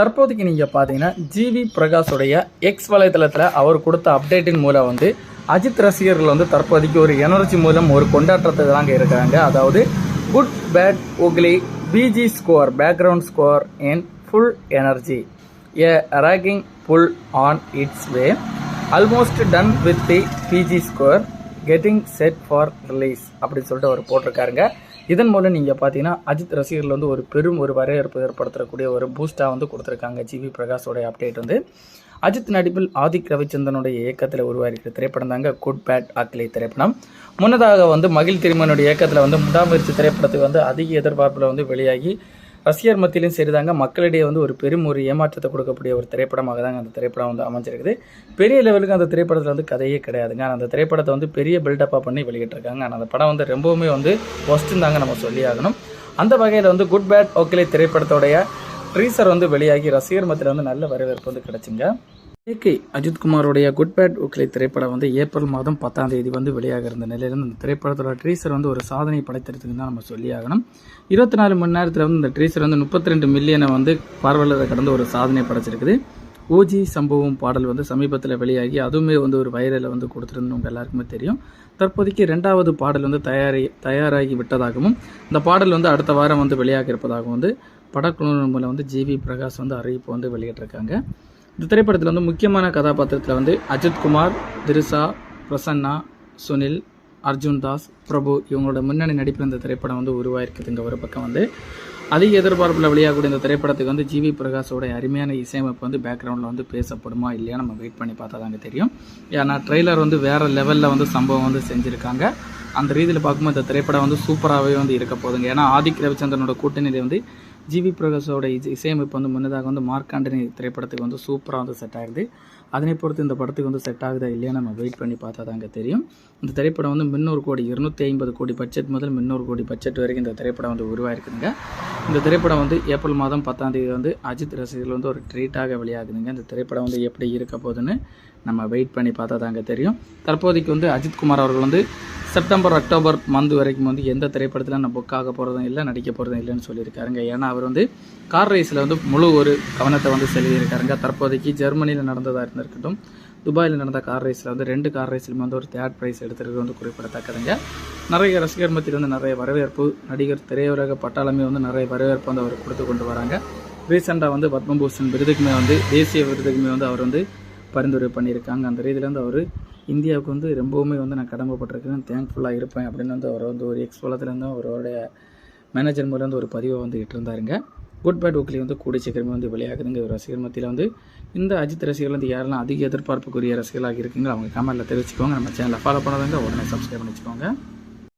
தற்போதைக்கு நீங்கள் பார்த்தீங்கன்னா ஜிவி பிரகாஷுடைய எக்ஸ் வலைத்தளத்தில் அவர் கொடுத்த அப்டேட்டின் மூலம் வந்து அஜித் ரசிகர்கள் வந்து தற்போதைக்கு ஒரு எனர்ஜி மூலம் ஒரு கொண்டாட்டத்தை தாங்க இருக்கிறாங்க. அதாவது good bad ugly BG score background score in full energy a raging bull on it's way almost done with the BG score getting set for release அப்படின்னு சொல்லிட்டு அவர் போட்டிருக்காருங்க. இதன் மூலம் நீங்கள் பார்த்தீங்கன்னா அஜித் ரசிகர்கள் வந்து ஒரு பெரும் ஒரு வரவேற்பு ஏற்படுத்தக்கூடிய ஒரு பூஸ்டாக வந்து கொடுத்துருக்காங்க ஜிவி பிரகாஷோடைய அப்டேட் வந்து. அஜித் நடிப்பில் ஆதிக் ரவிச்சந்திரனுடைய இயக்கத்தில் உருவாகிருக்கிற திரைப்படம் தாங்க குட் பேட் அக்லி திரைப்படம். முன்னதாக வந்து மகிழ் திருமனுடைய இயக்கத்தில் வந்து முடாமுயற்சி திரைப்படத்துக்கு வந்து அதிக எதிர்பார்ப்பில் வந்து வெளியாகி ரசிகர் மத்தியிலும் சரிதாங்க. மக்களிடையே வந்து ஒரு பெரும் ஒரு ஏமாற்றத்தை கொடுக்கக்கூடிய ஒரு திரைப்படமாக தாங்க அந்த திரைப்படம் வந்து அமைஞ்சிருக்குது. பெரிய லெவலுக்கு அந்த திரைப்படத்தில் வந்து கதையே கிடையாதுங்க. ஆனால் அந்த திரைப்படத்தை வந்து பெரிய பில்டப்பாக பண்ணி வெளியிட்டிருக்காங்க. ஆனால் அந்த படம் வந்து ரொம்பவுமே வந்து ஒஸ்ட்டுன்னு தாங்க நம்ம சொல்லி ஆகணும். அந்த வகையில் வந்து குட் பேட் ஓகேலே திரைப்படத்தோடைய ட்ரீசர் வந்து வெளியாகி ரசிகர் மத்தியில் வந்து நல்ல வரவேற்பு வந்து கிடச்சிங்க. ஏகே அஜித்குமாரோடைய குட் பேட் உக்லை திரைப்படம் வந்து ஏப்ரல் மாதம் பத்தாம் தேதி வந்து வெளியாக இருந்த நிலையிலிருந்து இந்த திரைப்படத்தோட ட்ரீசர் வந்து ஒரு சாதனை படைத்திருக்குன்னு தான் நம்ம சொல்லி ஆகணும் இருபத்தி நாலு மணி நேரத்தில் வந்து இந்த ட்ரீசர் வந்து முப்பத்தி ரெண்டு மில்லியனை வந்து பார்வையாளரை கடந்து ஒரு சாதனை படைச்சிருக்குது. ஓஜி சம்பவம் பாடல் வந்து சமீபத்தில் வெளியாகி அதுவுமே வந்து ஒரு வைரலை வந்து கொடுத்துருந்து உங்கள் எல்லாருக்குமே தெரியும். தற்போதைக்கு ரெண்டாவது பாடல் வந்து தயாரி தயாராகி விட்டதாகவும் இந்த பாடல் வந்து அடுத்த வாரம் வந்து வெளியாக இருப்பதாகவும் வந்து படக்குழு மூலம் வந்து ஜிவி பிரகாஷ் வந்து அறிவிப்பு வந்து வெளியிட்டிருக்காங்க. இந்த திரைப்படத்தில் வந்து முக்கியமான கதாபாத்திரத்தில் வந்து அஜித்குமார் திரிசா பிரசன்னா சுனில் அர்ஜுன் தாஸ் பிரபு இவங்களோட முன்னணி நடிப்பில் இந்த திரைப்படம் வந்து உருவாயிருக்குதுங்க. ஒரு பக்கம் வந்து அதிக எதிர்பார்ப்பில் வெளியாகக்கூடிய இந்த திரைப்படத்துக்கு வந்து ஜிவி பிரகாஷோட அருமையான இசையமைப்பு வந்து பேக்ரவுண்டில் வந்து பேசப்படுமா இல்லையா நம்ம வெயிட் பண்ணி பார்த்தா தாங்க தெரியும். ஏன்னா ட்ரெய்லர் வந்து வேறு லெவலில் வந்து சம்பவம் வந்து செஞ்சுருக்காங்க. அந்த ரீதியில் பார்க்கும்போது இந்த திரைப்படம் வந்து சூப்பராகவே வந்து இருக்க போகுதுங்க. ஏன்னா ஆதிக் ரவிச்சந்திரனோட கூட்டணியில் வந்து ஜிவி பிரகாஷோட இசையமைப்பு வந்து முன்னதாக வந்து மார்க்காண்டனி திரைப்படத்துக்கு வந்து சூப்பராக வந்து செட் ஆகுது. அதனை பொறுத்து இந்த படத்துக்கு வந்து செட் ஆகுதா இல்லையா நம்ம வெயிட் பண்ணி பார்த்தா தாங்க தெரியும். இந்த திரைப்படம் வந்து முந்நூறு கோடி இருநூத்தி ஐம்பது கோடி பட்ஜெட் முதல் முந்நூறு கோடி பட்ஜெட் வரைக்கும் இந்த திரைப்படம் வந்து உருவாயிருக்குதுங்க. இந்த திரைப்படம் வந்து ஏப்ரல் மாதம் பத்தாம் தேதி வந்து அஜித் ரசிகர்கள் வந்து ஒரு ட்ரீட்டாக வெளியாகுதுங்க. இந்த திரைப்படம் வந்து எப்படி இருக்க போகுதுன்னு நம்ம வெயிட் பண்ணி பார்த்தா தாங்க தெரியும். தற்போதைக்கு வந்து அஜித்குமார் அவர்கள் வந்து செப்டம்பர் அக்டோபர் மந்த் வரைக்கும் வந்து எந்த திரைப்படத்தில் நான் புக் ஆக போகிறதும் இல்லை நடிக்க போகிறதும் இல்லைன்னு சொல்லியிருக்காருங்க. ஏன்னா அவர் வந்து கார் ரேஸில் வந்து முழு ஒரு கவனத்தை வந்து செலுத்தியிருக்காருங்க. தற்போதைக்கு ஜெர்மனியில் நடந்ததாக இருந்திருக்கட்டும் துபாயில் நடந்த கார் ரேஸில் வந்து ரெண்டு கார் ரேஸ்லையுமே வந்து ஒரு தேர்ட் ப்ரைஸ் எடுத்திருக்கிறது வந்து குறிப்பிடத்தக்கதுங்க. நிறைய ரசிகர் மத்தியில் வந்து நிறைய வரவேற்பு நடிகர் திரையுலக பட்டாளமே வந்து நிறைய வரவேற்பு வந்து அவர் கொடுத்து கொண்டு வராங்க. ரீசெண்டாக வந்து பத்மபூஷன் விருதுக்குமே வந்து தேசிய விருதுக்குமே வந்து அவர் வந்து பரிந்துரை பண்ணியிருக்காங்க. அந்த ரீதியில் வந்து அவர் இந்தியாவுக்கு வந்து ரொம்பவுமே வந்து நான் கடமைப்பட்டிருக்கேன். தேங்க்ஃபுல்லாக இருப்பேன் அப்படின்னு வந்து அவர் வந்து ஒரு எக்ஸ்போலத்துலேருந்து அவருடைய மேனேஜர் மூலம் வந்து ஒரு பதிவை வந்து இட்டிருந்தாருங்க. குட் பேட் ஓக்லி வந்து கூடி சீக்கிரமே வந்து வெளியாகுதுங்க. ஒரு ரசிகர் மத்தியில் வந்து இந்த அஜித் ரசிகர்கள் வந்து யாரெல்லாம் அதிக எதிர்பார்ப்புக்குரிய ரசிகர்களாக இருக்கீங்களோ அவங்க கமெண்ட்டில் தெரிவிச்சுக்கோங்க. நம்ம சேனலை ஃபாலோ பண்ணாதவங்க உடனே சப்ஸ்கிரைப் பண்ணிச்சுக்கோங்க.